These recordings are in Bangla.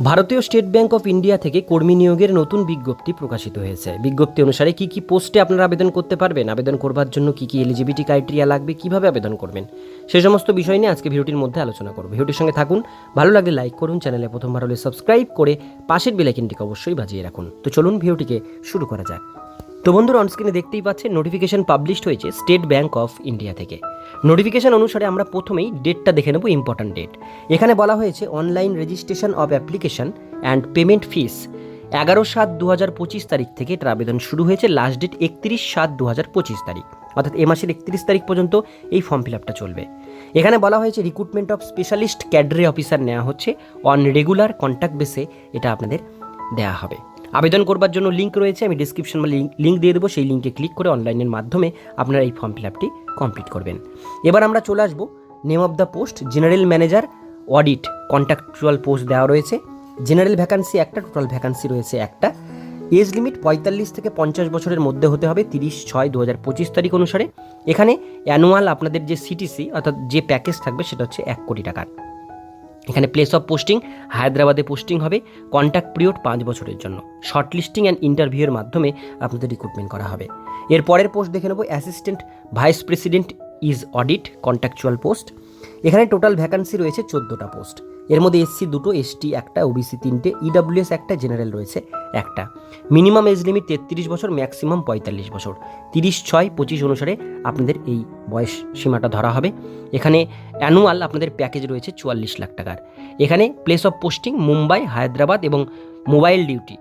ভারতীয় স্টেট ব্যাংক অফ ইন্ডিয়া থেকে কর্মী নিয়োগের নতুন বিজ্ঞপ্তি প্রকাশিত হয়েছে। বিজ্ঞপ্তি অনুসারে কি কি পোস্টে আপনারা আবেদন করতে পারবেন? আবেদন করবার জন্য কি কি এলিজিবিলিটি ক্রাইটেরিয়া লাগবে? কীভাবে আবেদন করবেন? সে সমস্ত বিষয় নিয়ে আজকে ভিডিওটির মধ্যে আলোচনা করব। ভিডিওটির সঙ্গে থাকুন, ভালো লাগলে লাইক করুন, চ্যানেলে প্রথমবার হলে সাবস্ক্রাইব করে পাশের বেলাইকিনটিকে অবশ্যই বাজিয়ে রাখুন। তো চলুন ভিডিওটিকে শুরু করা যাক। তো বন্ধুরা অনস্ক্রিনে দেখতেই পাচ্ছেন নোটিফিকেশন পাবলিশড হয়েছে স্টেট ব্যাঙ্ক অফ ইন্ডিয়া থেকে। নোটিফিকেশন অনুসারে আমরা প্রথমেই ডেটটা দেখে নেব ইম্পর্ট্যান্ট ডেট এখানে বলা হয়েছে online registration of application and payment fees এগারো সাত দু হাজার পঁচিশ তারিখ থেকে এটার আবেদন শুরু হয়েছে লাস্ট ডেট একত্রিশ সাত দু হাজার পঁচিশ তারিখ। অর্থাৎ এ মাসের একত্রিশ তারিখ পর্যন্ত এই ফর্ম ফিল আপটা চলবে। এখানে বলা হয়েছে রিক্রুটমেন্ট অফ স্পেশালিস্ট ক্যাডরে অফিসার নেওয়া হচ্ছে। অন রেগুলার কন্ট্যাক্ট বেসে এটা আপনাদের দেওয়া হবে। আবেদন করবার জন্য লিঙ্ক রয়েছে, আমি ডিসক্রিপশন বা লিঙ্ক দিয়ে দেবো, সেই লিঙ্কে ক্লিক করে অনলাইনের মাধ্যমে আপনারা এই ফর্ম ফিল আপটি কমপ্লিট করবেন। এবার আমরা চলে আসব name of the post general manager audit contractual post দেওয়া রয়েছে। জেনারেল ভ্যাকান্সি একটা টোটাল ভ্যাকান্সি রয়েছে একটা। এজ লিমিট পঁয়তাল্লিশ থেকে পঞ্চাশ বছরের মধ্যে হতে হবে, তিরিশ ছয় দু হাজার পঁচিশ তারিখ অনুসারে। এখানে অ্যানুয়াল আপনাদের যে সিটিসি অর্থাৎ যে প্যাকেজ থাকবে, সেটা হচ্ছে এক কোটি টাকার। এখানে প্লেস অফ পোস্টিং হায়দ্রাবাদে পোস্টিং হবে কন্ট্যাক্ট পিরিয়ড পাঁচ বছরের জন্য। শর্ট লিস্টিং অ্যান্ড ইন্টারভিউয়ের মাধ্যমে আপনাদের রিক্রুটমেন্ট করা হবে। এর পরের পোস্ট দেখে নেব assistant vice president IS audit contractual post এখানে টোটাল ভ্যাকান্সি রয়েছে চোদ্দোটা পোস্ট এর মধ্যে এসসি দুটো এসটি একটা ওবিসি তিনটে ইডাব্লিউএস একটা জেনারেল রয়েছে একটা। মিনিমাম এজ লিমিট তেত্রিশ বছর ম্যাক্সিমাম পঁয়তাল্লিশ বছর। তিরিশ ছয়, পঁচিশ অনুসারে আপনাদের এই বয়স সীমাটা ধরা হবে। এখানে অ্যানুয়াল আপনাদের প্যাকেজ রয়েছে চুয়াল্লিশ লাখ টাকার। এখানে place of posting Mumbai, Hyderabad এবং মোবাইল ডিউটি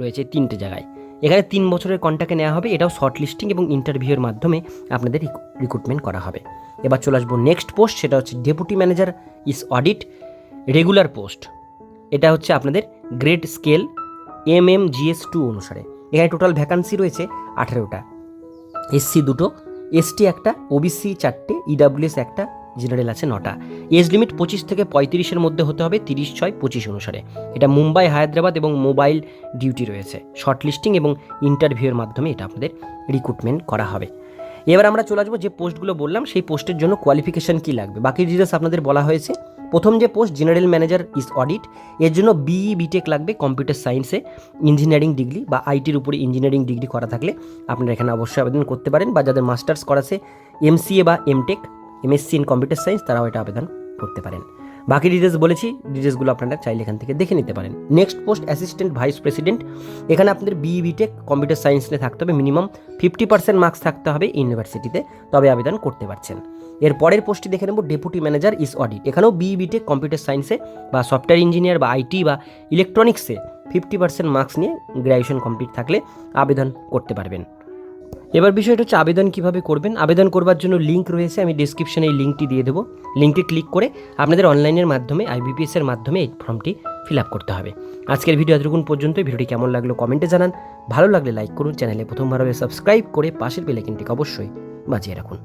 রয়েছে তিনটে জায়গায়। এখানে তিন বছরের কন্ট্যাক্টে নেওয়া হবে। এটাও শর্ট লিস্টিং এবং ইন্টারভিউয়ের মাধ্যমে আপনাদের রিক্রুটমেন্ট করা হবে। এবার চলে আসব নেক্সট পোস্ট সেটা হচ্ছে deputy manager IS audit regular post এটা হচ্ছে আপনাদের grade scale M M GS two অনুসারে। এখানে টোটাল ভ্যাকান্সি রয়েছে আঠেরোটা। এসসি দুটো এসটি একটা ওবিসি চারটে ইডাব্লিউএস একটা জেনারেল আছে নটা। এজ লিমিট পঁচিশ থেকে পঁয়ত্রিশের মধ্যে হতে হবে তিরিশ ছয় পঁচিশ অনুসারে। এটা মুম্বাই, হায়দ্রাবাদ এবং মোবাইল ডিউটি রয়েছে। শর্ট লিস্টিং এবং ইন্টারভিউয়ের মাধ্যমে এটা আপনাদের রিক্রুটমেন্ট করা হবে। এবার আমরা চলে আসব যে পোস্টগুলো বললাম, সেই পোস্টের জন্য কোয়ালিফিকেশন কী লাগবে। বাকি ডিটেলস আপনাদের বলা হয়েছে। প্রথম যে post general manager IS audit এর জন্য বিই বিটেক লাগবে কম্পিউটার সায়েন্সে ইঞ্জিনিয়ারিং ডিগ্রি বা আইটির উপরে ইঞ্জিনিয়ারিং ডিগ্রি করা থাকলে আপনারা এখানে অবশ্যই আবেদন করতে পারেন বা যাদের মাস্টার্স করাছে এমসিএ বা MTech MSc in computer science তারাও এটা আবেদন করতে পারেন। বাকি ডিটেলস বলেছি ডিটেলসগুলো আপনারা চাইলে এখান থেকে দেখে নিতে পারেন। Next post assistant vice president এখানে আপনাদের বিই বিটেক কম্পিউটার সায়েন্স নিয়ে থাকতে হবে মিনিমাম ফিফটি পার্সেন্ট মার্কস থাকতে হবে ইউনিভার্সিটিতে তবে আবেদন করতে পারছেন। এর পরের পোস্টটি দেখে নেব ডেপুটি ম্যানেজার ইস অডিট এখানেও বিই বিটেক কম্পিউটার সায়েন্সে বা সফটওয়্যার ইঞ্জিনিয়ার বা আইটি বা ইলেকট্রনিক্সে ফিফটি পার্সেন্ট মার্কস নিয়ে গ্র্যাজুয়েশন কমপ্লিট থাকলে আবেদন করতে পারবেন। এবার বিষয়টা হচ্ছে আবেদন কীভাবে করবেন? আবেদন করবার জন্য লিঙ্ক রয়েছে, আমি ডিসক্রিপশানে এই লিঙ্কটি দিয়ে দেবো। লিঙ্কে ক্লিক করে আপনাদের অনলাইনের মাধ্যমে আইবিপিএসের মাধ্যমে এই ফর্মটি ফিল আপ করতে হবে। আজকের ভিডিও এতক্ষণ পর্যন্ত ভিডিওটি কেমন লাগল কমেন্টে জানান। ভালো লাগলে লাইক করুন চ্যানেলে প্রথমবার হবে সাবস্ক্রাইব করে পাশের বেলাইকিনটিকে অবশ্যই বাঁচিয়ে রাখুন।